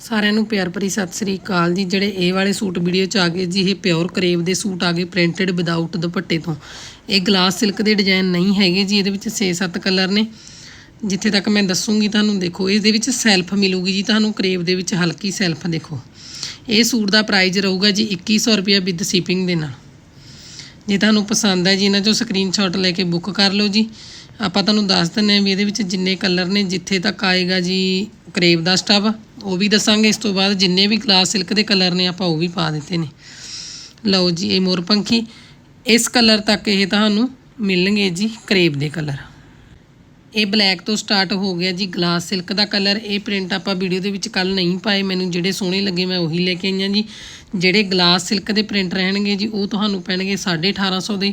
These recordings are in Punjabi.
ਸਾਰਿਆਂ ਨੂੰ ਪਿਆਰ ਭਰੀ ਸਤਿ ਸ੍ਰੀ ਅਕਾਲ ਜੀ। ਜਿਹੜੇ ਇਹ ਵਾਲੇ ਸੂਟ ਵੀਡੀਓ ਚ ਆ ਗਏ ਜੀ, ਇਹ ਪਿਓਰ ਕਰੇਵ ਦੇ ਸੂਟ ਆ ਗਏ ਪ੍ਰਿੰਟਡ ਵਿਦਆਊਟ ਦੁਪੱਟੇ ਤੋਂ। ਇਹ ਗਲਾਸ ਸਿਲਕ ਦੇ ਡਿਜ਼ਾਈਨ ਨਹੀਂ ਹੈਗੇ ਜੀ, ਇਹਦੇ ਵਿੱਚ 6-7 ਕਲਰ ਨੇ। ਜਿੱਥੇ ਤੱਕ ਮੈਂ ਦੱਸੂਗੀ ਤੁਹਾਨੂੰ, ਦੇਖੋ, ਇਹਦੇ ਵਿੱਚ ਸੈਲਫ ਮਿਲੂਗੀ ਜੀ ਤੁਹਾਨੂੰ ਕਰੇਵ ਦੇ ਵਿੱਚ ਹਲਕੀ ਸੈਲਫ ਦੇਖੋ। ਇਹ ਸੂਟ ਦਾ ਪ੍ਰਾਈਸ ਰਹੂਗਾ ਜੀ 2100 ਰੁਪਏ ਵਿਦ ਸ਼ਿਪਿੰਗ ਦੇ ਨਾਲ। ਜੇ ਤੁਹਾਨੂੰ ਪਸੰਦ ਹੈ ਜੀ, ਇਹਨਾਂ ਚੋਂ ਸਕਰੀਨਸ਼ਾਟ ਲੈ ਕੇ ਬੁੱਕ ਕਰ ਲਓ ਜੀ। ਆਪਾਂ ਤੁਹਾਨੂੰ ਦੱਸ ਦਿੰਦੇ ਹਾਂ ਵੀ ਇਹਦੇ ਵਿੱਚ ਜਿੰਨੇ ਕਲਰ ਨੇ, ਜਿੱਥੇ ਤੱਕ ਆਏਗਾ ਜੀ ਕਰੇਵ ਦਾ ਸਟਫ ਉਹ ਵੀ ਦੱਸਾਂਗੇ ਇਸ ਤੋਂ ਬਾਅਦ ਜਿੰਨੇ ਵੀ ਗਲਾਸ ਸਿਲਕ ਦੇ ਕਲਰ ਨੇ ਆਪਾਂ ਉਹ ਵੀ ਪਾ ਦਿੱਤੇ ਨੇ। ਲਓ ਜੀ, ਇਹ ਮੋਰਪੰਖੀ ਇਸ ਕਲਰ ਤੱਕ ਇਹ ਤੁਹਾਨੂੰ ਮਿਲਣਗੇ ਜੀ ਕਰੇਵ ਦੇ ਕਲਰ ਇਹ ਬਲੈਕ ਤੋਂ ਸਟਾਰਟ ਹੋ ਗਿਆ ਜੀ ਗਲਾਸ ਸਿਲਕ ਦਾ ਕਲਰ ਇਹ ਪ੍ਰਿੰਟ ਆਪਾਂ ਵੀਡੀਓ ਦੇ ਵਿੱਚ ਕੱਲ ਨਹੀਂ ਪਾਏ, ਮੈਨੂੰ ਜਿਹੜੇ ਸੋਹਣੇ ਲੱਗੇ ਮੈਂ ਉਹੀ ਲੈ ਕੇ ਆਈਆਂ ਜੀ। ਜਿਹੜੇ ਗਲਾਸ ਸਿਲਕ ਦੇ ਪ੍ਰਿੰਟ ਰਹਿਣਗੇ ਜੀ, ਉਹ ਤੁਹਾਨੂੰ ਪੈਣਗੇ 1850 ਦੇ।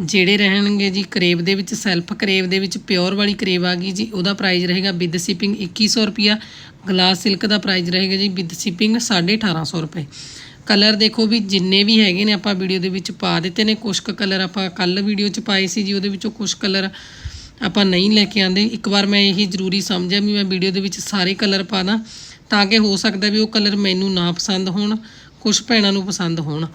ਜਿਹੜੇ ਰਹਿਣਗੇ ਜੀ ਕਰੇਬ ਦੇ ਵਿੱਚ, ਸੈਲਫ ਕਰੇਬ ਦੇ ਵਿੱਚ, ਪਿਓਰ ਵਾਲੀ ਕਰੇਬ ਆ ਗਈ ਜੀ, ਉਹਦਾ ਪ੍ਰਾਈਸ ਰਹੇਗਾ ਵਿਦ ਸ਼ਿਪਿੰਗ 2100 ਰੁਪਿਆ ਗਲਾਸ ਸਿਲਕ ਦਾ ਪ੍ਰਾਈਸ ਰਹੇਗਾ ਜੀ ਵਿਦ ਸ਼ਿਪਿੰਗ 1850 ਰੁਪਏ। ਕਲਰ ਦੇਖੋ ਵੀ ਜਿੰਨੇ ਵੀ ਹੈਗੇ ਨੇ ਆਪਾਂ ਵੀਡੀਓ ਦੇ ਵਿੱਚ ਪਾ ਦਿੱਤੇ ਨੇ ਕੁਝ ਕੁ ਕਲਰ ਆਪਾਂ ਕੱਲ ਵੀਡੀਓ 'ਚ ਪਾਏ ਸੀ ਜੀ, ਉਹਦੇ ਵਿੱਚੋਂ ਕੁਝ ਕਲਰ ਆਪਾਂ ਨਹੀਂ ਲੈ ਕੇ ਆਂਦੇ ਇੱਕ ਵਾਰ ਮੈਂ ਇਹੀ ਜ਼ਰੂਰੀ ਸਮਝਿਆ ਵੀ ਮੈਂ ਵੀਡੀਓ ਦੇ ਵਿੱਚ ਸਾਰੇ ਕਲਰ ਪਾ ਦਾਂ ਤਾਂ ਕਿ ਹੋ ਸਕਦਾ ਵੀ ਉਹ ਕਲਰ ਮੈਨੂੰ ਨਾ ਪਸੰਦ ਹੋਣ। ਕੁਝ ਭੈਣਾਂ ਨੂੰ ਪਸੰਦ ਹੋਣ।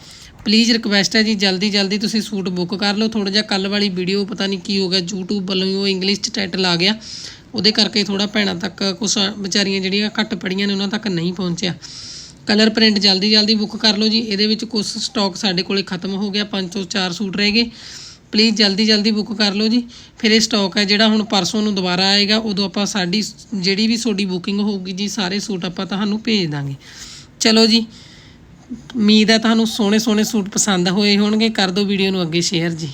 ਪਲੀਜ਼ ਰਿਕਵੈਸਟ ਹੈ ਜੀ, ਜਲਦੀ ਜਲਦੀ ਤੁਸੀਂ ਸੂਟ ਬੁੱਕ ਕਰ ਲਓ। ਥੋੜਾ ਜਿਹਾ ਕੱਲ ਵਾਲੀ ਵੀਡੀਓ ਪਤਾ ਨਹੀਂ ਕੀ ਹੋ ਗਿਆ, YouTube ਵੱਲੋਂ ਹੀ ਉਹ ਇੰਗਲਿਸ਼ 'ਚ ਟਾਈਟਲ ਆ ਗਿਆ। ਉਹਦੇ ਕਰਕੇ ਥੋੜਾ ਭੈਣਾਂ ਤੱਕ ਕੁਛ ਵਿਚਾਰੀਆਂ ਜਿਹੜੀਆਂ ਘੱਟ ਪੜੀਆਂ ਨੇ, ਉਹਨਾਂ ਤੱਕ ਨਹੀਂ ਪਹੁੰਚਿਆ। ਕਲਰ ਪ੍ਰਿੰਟ ਜਲਦੀ ਜਲਦੀ ਬੁੱਕ ਕਰ ਲਓ ਜੀ। ਇਹਦੇ ਵਿੱਚ ਕੁਝ ਸਟਾਕ ਸਾਡੇ ਕੋਲੇ ਖਤਮ ਹੋ ਗਿਆ, ਪੰਜ ਤੋਂ ਚਾਰ ਸੂਟ ਰਹਿ ਗਏ। ਪਲੀਜ਼ ਜਲਦੀ ਜਲਦੀ ਬੁੱਕ ਕਰ ਲਓ ਜੀ। ਫਿਰ ਇਹ ਸਟਾਕ ਹੈ ਜਿਹੜਾ ਹੁਣ ਪਰਸੋਂ ਨੂੰ ਦੁਬਾਰਾ ਆਏਗਾ, ਉਦੋਂ ਆਪਾਂ ਸਾਡੀ ਜਿਹੜੀ ਵੀ ਤੁਹਾਡੀ ਬੁਕਿੰਗ ਹੋਊਗੀ ਜੀ, ਸਾਰੇ ਸੂਟ ਆਪਾਂ ਤੁਹਾਨੂੰ ਭੇਜ ਦਾਂਗੇ। ਚਲੋ ਜੀ ਉਮੀਦ ਹੈ ਤੁਹਾਨੂੰ ਸੋਹਣੇ ਸੋਹਣੇ ਸੂਟ ਪਸੰਦ ਹੋਏ ਹੋਣਗੇ। ਕਰ ਦਿਓ ਵੀਡੀਓ ਨੂੰ ਅੱਗੇ ਸ਼ੇਅਰ ਜੀ।